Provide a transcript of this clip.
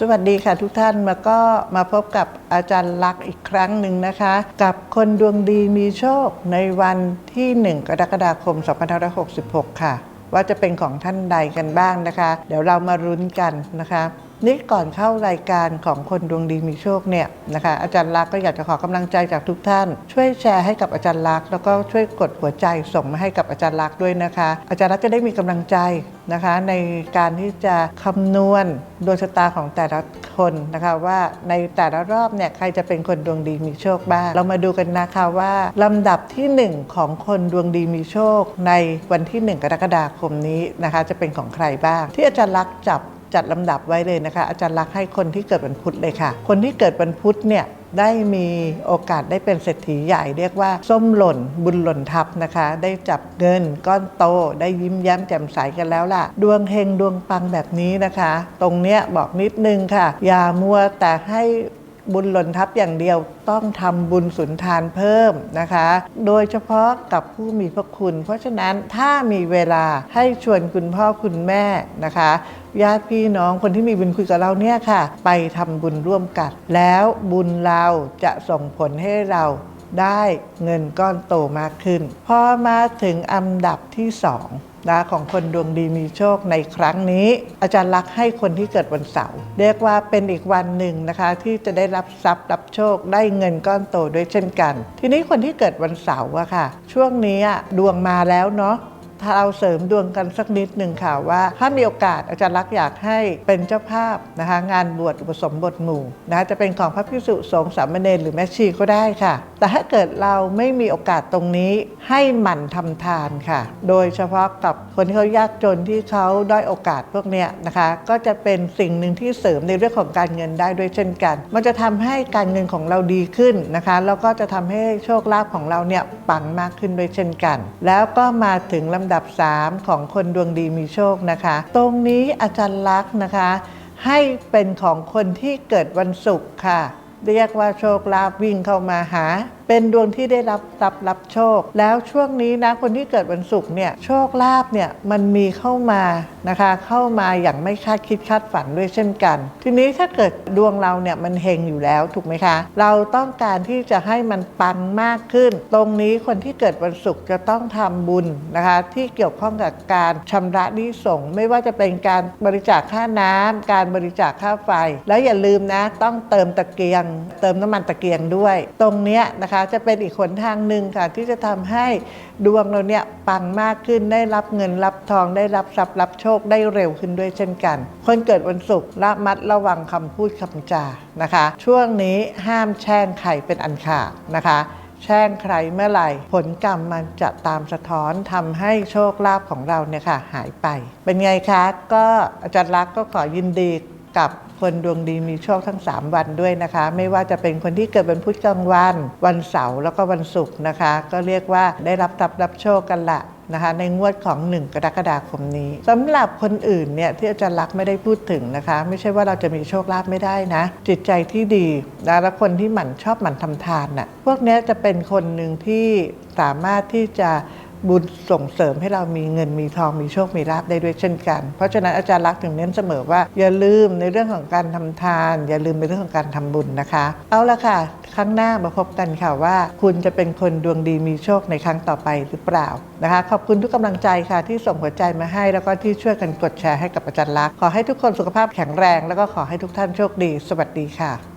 สวัสดีค่ะทุกท่านมาก็มาพบกับอาจารย์ลักษ์อีกครั้งหนึ่งนะคะ กับคนดวงดีมีโชคในวันที่ 1 กรกฎาคม 2566 ค่ะ ว่าจะเป็นของท่านใดกันบ้างนะคะ เดี๋ยวเรามารุ้นกันนะคะ นี่ก่อนเข้ารายการของคนดวงดีมีโชคเนี่ยนะคะอาจารย์ลักษณ์ก็อยากจะขอกำลังใจจากทุกท่าน ช่วยแชร์ให้กับอาจารย์ลักษณ์แล้วก็ช่วยกดหัวใจส่งมาให้กับอาจารย์ลักษณ์ด้วยนะคะ อาจารย์ลักษณ์จะได้มีกำลังใจนะคะ ในการที่จะคำนวณดวงชะตาของแต่ละคนนะคะว่าในแต่ละรอบเนี่ยใครจะเป็นคนดวงดีมีโชคบ้าง เรามาดูกันนะคะว่าลำดับที่ 1 ของคนดวงดีมีโชค ในวันที่ 1 กรกฎาคมนี้นะคะ จะเป็นของใครบ้าง ที่อาจารย์ลักษณ์จับ จัดลำดับไว้เลยนะคะ อาจารย์รักให้คนที่เกิดวันพุธเลยค่ะ คนที่เกิดวันพุธเนี่ยได้มีโอกาสได้เป็นเศรษฐีใหญ่เรียกว่า ส้มหล่นบุญหล่นทับนะคะ ได้จับเงินก้อนโต ได้ยิ้มแย้มแจ่มใสกันแล้วล่ะ ดวงเฮงดวงปังแบบนี้นะคะ ตรงเนี้ยบอกนิดนึงค่ะ อย่ามัวแต่ให้ บุญหล่นทับอย่างเดียวต้องทำบุญสุนทานเพิ่มนะคะ โดยเฉพาะกับผู้มีพระคุณ เพราะฉะนั้นถ้ามีเวลาให้ชวนคุณพ่อคุณแม่นะคะญาติพี่น้องคนที่มีบุญคุยกับเราเนี่ยค่ะ ไปทำบุญร่วมกัน แล้วบุญเราจะส่งผลให้เราได้เงินก้อนโตมากขึ้น พอมาถึงอันดับที่สอง นะของคนดวงดีมีโชคในครั้งนี้ อาจารย์ลักให้คนที่เกิดวันเสาร์เรียกว่าเป็นอีกวันหนึ่งนะคะ ที่จะได้รับทรัพย์รับโชคได้เงินก้อนโตด้วยเช่นกัน ทีนี้คนที่เกิดวันเสาร์อะค่ะ ช่วงนี้ดวงมาแล้วเนาะถ้าเราเสริมดวงกันสักนิดหนึ่งค่ะว่า ถ้ามีโอกาสอาจารย์ลักอยากให้เป็นเจ้าภาพนะคะงานบวชอุปสมบทหมู่นะะจะเป็นของพระพิสุสงฆ์สามเณรหรือแม่ชีก็ได้ค่ะแต่ถ้าเกิดเราไม่มีโอกาสตรงนี้ให้หมั่นทำทานค่ะ โดยเฉพาะกับคนที่เขายากจนที่เขาด้อยโอกาสพวกเนี้ยนะคะ ก็จะเป็นสิ่งหนึ่งที่เสริมในเรื่องของการเงินได้ด้วยเช่นกัน มันจะทำให้การเงินของเราดีขึ้นนะคะ แล้วก็จะทำให้โชคลาภของเราเนี่ยปังมากขึ้นด้วยเช่นกัน แล้วก็มาถึงลำดับ 3 ของคนดวงดีมีโชคนะคะ ตรงนี้อาจารย์ลักษณ์นะคะ ให้เป็นของคนที่เกิดวันศุกร์ค่ะ เรียกว่าโชคลาภวิ่งเข้ามาหาเป็นดวงที่ได้รับทรัพย์รับโชค แล้วช่วงนี้นะคนที่เกิดวันศุกร์เนี่ยโชคลาภเนี่ยมันมีเข้ามานะคะเข้ามาอย่างไม่คาดคิดคาดฝันด้วยเช่นกัน ทีนี้ถ้าเกิดดวงเราเนี่ยมันเฮงอยู่แล้วถูกไหมคะ เราต้องการที่จะให้มันปังมากขึ้น ตรงนี้คนที่เกิดวันศุกร์จะต้องทำบุญนะคะที่เกี่ยวข้องกับการชำระหนี้ส่งไม่ว่าจะเป็นการบริจาคค่าน้ำการบริจาคค่าไฟ แล้วอย่าลืมนะต้องเติมตะเกียง เติมน้ำมันตะเกียงด้วย ตรงเนี้ยนะคะจะเป็นอีกหนทางหนึ่งค่ะ ที่จะทำให้ดวงเราเนี่ยปังมากขึ้นได้รับเงินรับทองได้รับทรัพย์รับโชคได้เร็วขึ้นด้วยเช่นกัน คนเกิดวันศุกร์ระมัดระวังคำพูดคำจานะคะ ช่วงนี้ห้ามแช่งใครเป็นอันขาดนะคะแช่งใครเมื่อไหร่ ผลกรรมมันจะตามสะท้อนทำให้โชคลาภของเราเนี่ยค่ะหายไป เป็นไงคะ ก็อาจารย์รักก็ขอยินดีกับ คนดวงดีมีโชคทั้ง 3 วันด้วยนะคะ ไม่ว่าจะเป็นคนที่เกิดวันพุธกลางวัน วันเสาร์แล้วก็วันศุกร์นะคะ ก็เรียกว่าได้รับทรัพย์รับโชคกันละนะคะในงวดของ 1 กรกฎาคมนี้สำหรับคนอื่นเนี่ยที่อาจารย์ลักไม่ได้พูดถึงนะคะ ไม่ใช่ว่าเราจะมีโชคลาภไม่ได้นะ จิตใจที่ดีนะและคนที่หมั่นชอบหมั่นทำทานน่ะพวกนี้จะเป็นคนหนึ่งที่สามารถที่จะ บุญส่งเสริมให้เรามีเงินมีทองมีโชคมีลาภได้ด้วยเช่นกัน เพราะฉะนั้นอาจารย์รักษ์ถึงเน้นเสมอว่า อย่าลืมในเรื่องของการทำทาน อย่าลืมในเรื่องของการทำบุญนะคะ เอาละค่ะ ครั้งหน้ามาพบกันค่ะว่า คุณจะเป็นคนดวงดีมีโชคในครั้งต่อไปหรือเปล่านะคะ ขอบคุณทุกกำลังใจค่ะที่ส่งหัวใจมาให้ แล้วก็ที่ช่วยกันกดแชร์ให้กับอาจารย์รักษ์ขอให้ทุกคนสุขภาพแข็งแรง แล้วก็ขอให้ทุกท่านโชคดี สวัสดีค่ะ